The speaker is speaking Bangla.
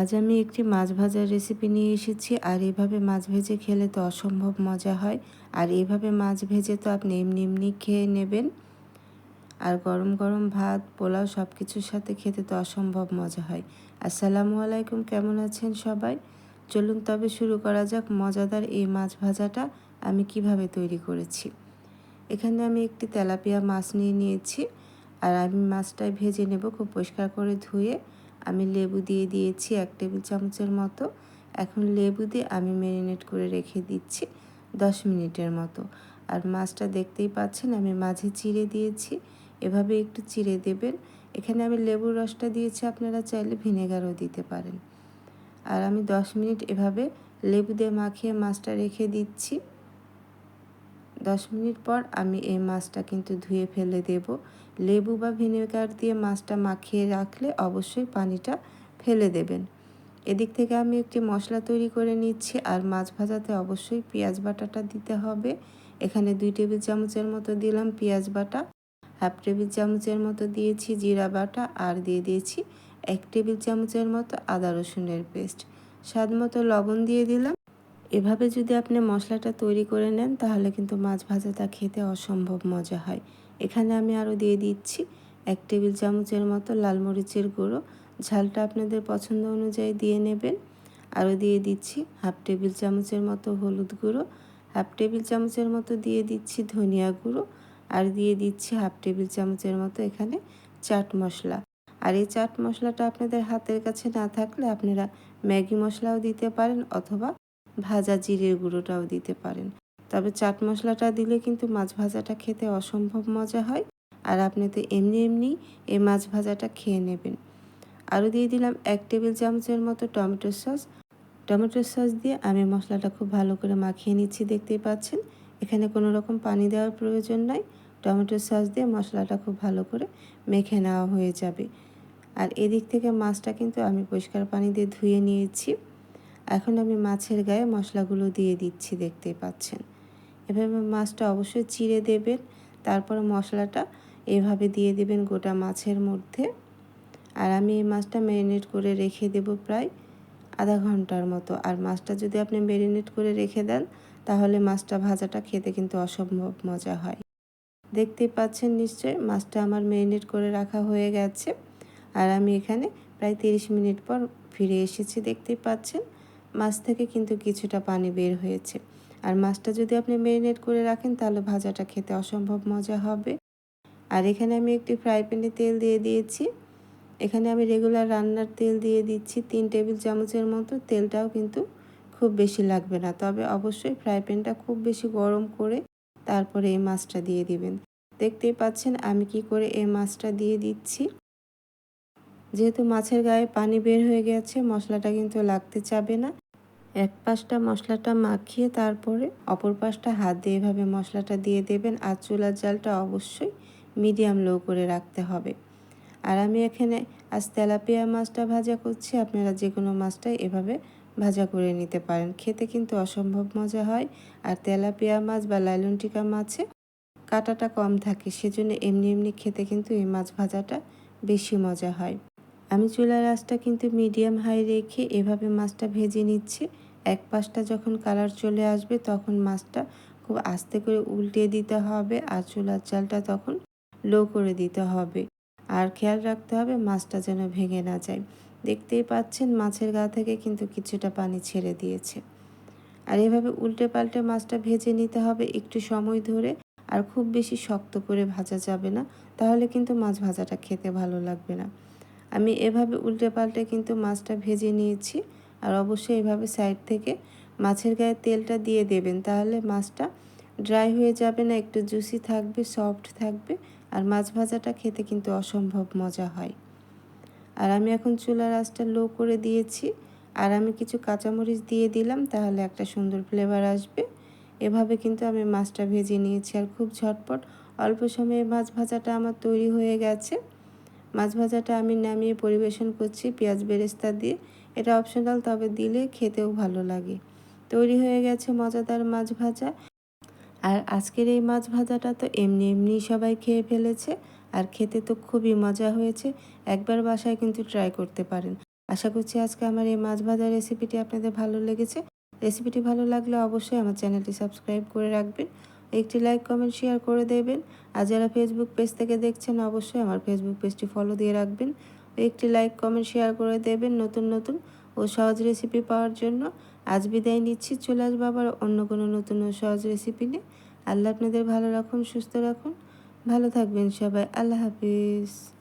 আজ আমি একটি মাছ ভাজার রেসিপি নিয়ে এসেছি, আর এভাবে মাছ ভেজে খেলে তো অসম্ভব মজা হয়। আর এভাবে মাছ ভেজে তো আপনি এমনি এমনি খেয়ে নেবেন। আর গরম গরম ভাত, পোলাও সব কিছুর সাথে খেতে তো অসম্ভব মজা হয়। আসসালামু আলাইকুম, কেমন আছেন সবাই? চলুন তবে শুরু করা যাক মজাদার এই মাছ ভাজাটা আমি কীভাবে তৈরি করেছি। এখানে আমি একটি তেলাপিয়া মাছ নিয়ে নিয়েছি, আর আমি মাছটাই ভেজে নেব খুব পরিষ্কার করে ধুয়ে। আমি লেবু দিয়ে দিয়েছি এক টেবিল চামচের মতো। এখন লেবু দিয়ে আমি ম্যারিনেট করে রেখে দিচ্ছি দশ মিনিটের মতো। আর মাছটা দেখতেই পাচ্ছেন, আমি মাঝে চিড়ে দিয়েছি। এভাবে একটু চিড়ে দেবেন। এখানে আমি লেবুর রসটা দিয়েছি, আপনারা চাইলে ভিনেগারও দিতে পারেন। আর আমি দশ মিনিট এভাবে লেবু দিয়ে মাখিয়ে মাছটা রেখে দিচ্ছি। দশ মিনিট পর আমি এই মাছটা কিন্তু ধুয়ে ফেলে দেব। লেবু বা ভিনেগার দিয়ে মাছটা মাখিয়ে রাখলে অবশ্যই পানিটা ফেলে দেবেন। এদিক থেকে আমি একটি মশলা তৈরি করে নিচ্ছি আর মাছ ভাজাতে অবশ্যই পেঁয়াজ বাটাটা দিতে হবে। এখানে দুই টেবিল চামচের মতো দিলাম পেঁয়াজ বাটা, হাফ টেবিল চামচের মতো দিয়েছি জিরা বাটা আর দিয়ে দিয়েছি এক টেবিল চামচের মতো আদা রসুনের পেস্ট। স্বাদ মতো লবণ দিয়ে দিলাম। এভাবে যদি আপনি মশলাটা তৈরি করে নেন, তাহলে কিন্তু মাছ ভাজাটা খেতে অসম্ভব মজা হয়। এখানে আমি আরও দিয়ে দিচ্ছি এক টেবিল চামচের মতো লাল মরিচের গুঁড়ো। ঝালটা আপনাদের পছন্দ অনুযায়ী দিয়ে নেবেন। আরও দিয়ে দিচ্ছি হাফ টেবিল চামচের মতো হলুদ গুঁড়ো। হাফ টেবিল চামচের মতো দিয়ে দিচ্ছি ধনিয়া গুঁড়ো। আর দিয়ে দিচ্ছি হাফ টেবিল চামচের মতো এখানে চাট মশলা। আর এই চাট মশলাটা আপনাদের হাতের কাছে না থাকলে আপনারা ম্যাগি মশলাও দিতে পারেন অথবা ভাজা জিরের গুঁড়োটাও দিতে পারেন। তবে চাট মশলাটা দিলে কিন্তু মাছ ভাজাটা খেতে অসম্ভব মজা হয়। আর আপনি তো এমনি এমনি এই মাছ ভাজাটা খেয়ে নেবেন। আরও দিয়ে দিলাম এক টেবিল চামচের মতো টমেটো সস। টমেটো সস দিয়ে আমি মশলাটা খুব ভালো করে মাখিয়ে নিচ্ছি, দেখতেই পাচ্ছেন। এখানে কোনো রকম পানি দেওয়ার প্রয়োজন নাই। টমেটো সস দিয়ে মশলাটা খুব ভালো করে মেখে নেওয়া হয়ে যাবে। আর এদিক থেকে মাছটা কিন্তু আমি পরিষ্কার পানি দিয়ে ধুয়ে নিয়েছি। এখন আমি মাছের গায়ে মশলাগুলো দিয়ে দিচ্ছি, দেখতেই পাচ্ছেন। এভাবে মাছটা অবশ্যই চিড়ে দেবেন, তারপর মশলাটা এভাবে দিয়ে দেবেন গোটা মাছের মধ্যে। আর আমি এই মাছটা ম্যারিনেট করে রেখে দেব প্রায় আধা ঘণ্টার মতো। আর মাছটা যদি আপনি ম্যারিনেট করে রেখে দেন, তাহলে মাছটা ভাজাটা খেতে কিন্তু অসম্ভব মজা হয়। দেখতেই পাচ্ছেন নিশ্চয় মাছটা আমার ম্যারিনেট করে রাখা হয়ে গেছে। আর আমি এখানে প্রায় তিরিশ মিনিট পর ফিরে এসেছি, দেখতেই পাচ্ছেন। মাছ থেকে কিন্তু কিছুটা পানি বের হয়েছে। আর মাছটা যদি আপনি ম্যারিনেট করে রাখেন, তাহলে ভাজাটা খেতে অসম্ভব মজা হবে। আর এখানে আমি একটি ফ্রাই প্যানে তেল দিয়ে দিয়েছি। এখানে আমি রেগুলার রান্নার তেল দিয়ে দিচ্ছি তিন টেবিল চামচের মতো। তেলটাও কিন্তু খুব বেশি লাগবে না। তবে অবশ্যই ফ্রাই প্যানটা খুব বেশি গরম করে তারপরে এই মাছটা দিয়ে দিবেন। দেখতেই পাচ্ছেন আমি কি করে এই মাছটা দিয়ে দিচ্ছি। যেহেতু মাছের গায়ে পানি বের হয়ে গেছে, মশলাটা কিন্তু লাগতে চাবে না। এক পাশটা মশলাটা মাখিয়ে তারপরে অপর পাশটা হাত দিয়ে এভাবে মশলাটা দিয়ে দেবেন আর চুলার জালটা অবশ্যই মিডিয়াম লো করে রাখতে হবে। আর আমি এখানে আজ তেলাপিয়া মাছটা ভাজা করছি, আপনারা যে কোনো মাছটাই এভাবে ভাজা করে নিতে পারেন। খেতে কিন্তু অসম্ভব মজা হয়। আর তেলাপিয়া মাছ বা লাইলনটিকা মাছে কাটাটা কম থাকে, সেজন্য এমনি এমনি খেতে কিন্তু এই মাছ ভাজাটা বেশি মজা হয়। আমি চুলার আঁচটা কিন্তু মিডিয়াম হাই রেখে এভাবে মাছটা ভেজে নিচ্ছি। এক পাশটা যখন কালার চলে আসবে তখন মাছটা খুব আস্তে করে উল্টে দিতে হবে আর চুলার চালটা তখন লো করে দিতে হবে। আর খেয়াল রাখতে হবে মাছটা যেন ভেঙে না যায়। দেখতেই পাচ্ছেন মাছের গা থেকে কিন্তু কিছুটা পানি ছেড়ে দিয়েছে। আর এভাবে উল্টে পাল্টে মাছটা ভেজে নিতে হবে একটু সময় ধরে আর খুব বেশি শক্ত করে ভাজা যাবে না, তাহলে কিন্তু মাছ ভাজাটা খেতে ভালো লাগবে না। আমি এভাবে উল্টে পাল্টে কিন্তু মাছটা ভেজে নিয়েছি। আর অবশ্যই এভাবে সাইড থেকে মাছের গায়ে তেলটা দিয়ে দেবেন। তাহলে মাছটা ড্রাই হয়ে যাবে না, একটু জুসি থাকবে সফট থাকবে, আর মাছ ভাজাটা খেতে কিন্তু অসম্ভব মজা হয়। আর আমি এখন চুলার আঁচটা লো করে দিয়েছি। আর আমি কিছু কাঁচামরিচ দিয়ে দিলাম, তাহলে একটা সুন্দর ফ্লেভার আসবে। এভাবে কিন্তু আমি মাছটা ভেজে নিয়েছি, আর খুব ঝটপট অল্প সময়ে মাছ ভাজাটা আমার তৈরি হয়ে গেছে। মাছ ভাজাটা আমি নামিয়ে পরিবেশন করছি পেঁয়াজ বেরেস্তা দিয়ে। এটা অপশনাল তবে দিলে খেতেও ভালো লাগে। তৈরি হয়ে গেছে মজাদার মাছ ভাজা। আর আজকের এই মাছ ভাজাটা তো এমনি এমনি সবাই খেয়ে ফেলেছে, আর খেতে তো খুবই মজা হয়েছে। একবার বাসায় কিন্তু ট্রাই করতে পারেন। আশা করছি আজকে আমার এই মাছ ভাজা রেসিপিটি আপনাদের ভালো লেগেছে। রেসিপিটি ভালো লাগলে অবশ্যই আমার চ্যানেলটি সাবস্ক্রাইব করে রাখবেন। একটি লাইক, কমেন্ট, শেয়ার করে দেবেন। আর যারা ফেসবুক পেজ থেকে দেখছেন, অবশ্যই আমার ফেসবুক পেজটি ফলো দিয়ে রাখবেন। একটি লাইক, কমেন্ট, শেয়ার করে দেবেন নতুন নতুন ও সহজ রেসিপি পাওয়ার জন্য। আজ বিদায় নিচ্ছি, চলে আসব আবার অন্য কোনো নতুন ও সহজ রেসিপি নিয়ে। আল্লাহ আপনাদের ভালো রাখুন, সুস্থ রাখুন। ভালো থাকবেন সবাই, আল্লাহ হাফিজ।